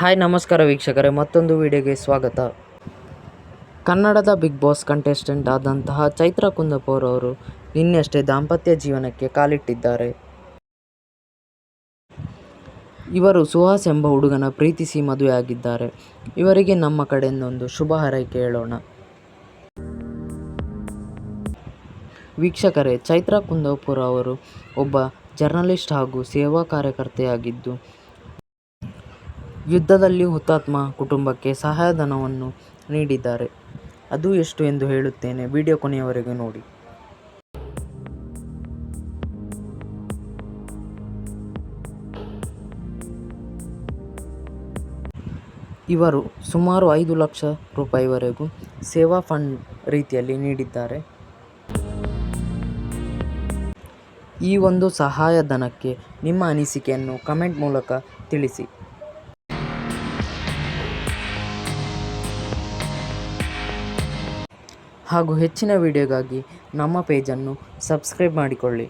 Hi, ನಮಸ್ಕಾರ ವೀಕ್ಷಕರೇ. ಮತ್ತೊಂದು ವಿಡಿಯೋಗೆ ಸ್ವಾಗತ. ಕನ್ನಡದ ಬಿಗ್ ಬಾಸ್ ಕಂಟೆಸ್ಟೆಂಟ್ ಆದಂತಹ ಚೈತ್ರ ಕುಂದಪುರ್ ಅವರು ನಿನ್ನೆಷ್ಟೇ ದಾಂಪತ್ಯ ಜೀವನಕ್ಕೆ ಕಾಲಿಟ್ಟಿದ್ದಾರೆ. ಇವರು ಸುಹಾಸ್ ಎಂಬ ಹುಡುಗನ ಪ್ರೀತಿಸಿ ಮದುವೆಯಾಗಿದ್ದಾರೆ. ಇವರಿಗೆ ನಮ್ಮ ಕಡೆಯಿಂದ ಒಂದು ಶುಭ ಹಾರೈಕೆ ಹೇಳೋಣ. ವೀಕ್ಷಕರೇ, ಚೈತ್ರ ಕುಂದಾಪುರ ಅವರು ಒಬ್ಬ ಜರ್ನಲಿಸ್ಟ್ ಹಾಗೂ ಸೇವಾ ಕಾರ್ಯಕರ್ತೆಯಾಗಿದ್ದು ಯುದ್ಧದಲ್ಲಿ ಹುತಾತ್ಮ ಕುಟುಂಬಕ್ಕೆ ಸಹಾಯಧನವನ್ನು ನೀಡಿದ್ದಾರೆ. ಅದು ಎಷ್ಟು ಎಂದು ಹೇಳುತ್ತೇನೆ. ವಿಡಿಯೋ ಕೊನೆಯವರೆಗೆ ನೋಡಿ. ಇವರು ಸುಮಾರು ಐದು ಲಕ್ಷ ರೂಪಾಯಿವರೆಗೂ ಸೇವಾ ಫಂಡ್ ರೀತಿಯಲ್ಲಿ ನೀಡಿದ್ದಾರೆ. ಈ ಒಂದು ಸಹಾಯಧನಕ್ಕೆ ನಿಮ್ಮ ಅನಿಸಿಕೆಯನ್ನು ಕಮೆಂಟ್ ಮೂಲಕ ತಿಳಿಸಿ. ಹಾಗೂ ಹೆಚ್ಚಿನ ವಿಡಿಯೋಗಾಗಿ ನಮ್ಮ ಪೇಜನ್ನು ಸಬ್ಸ್ಕ್ರೈಬ್ ಮಾಡಿಕೊಳ್ಳಿ.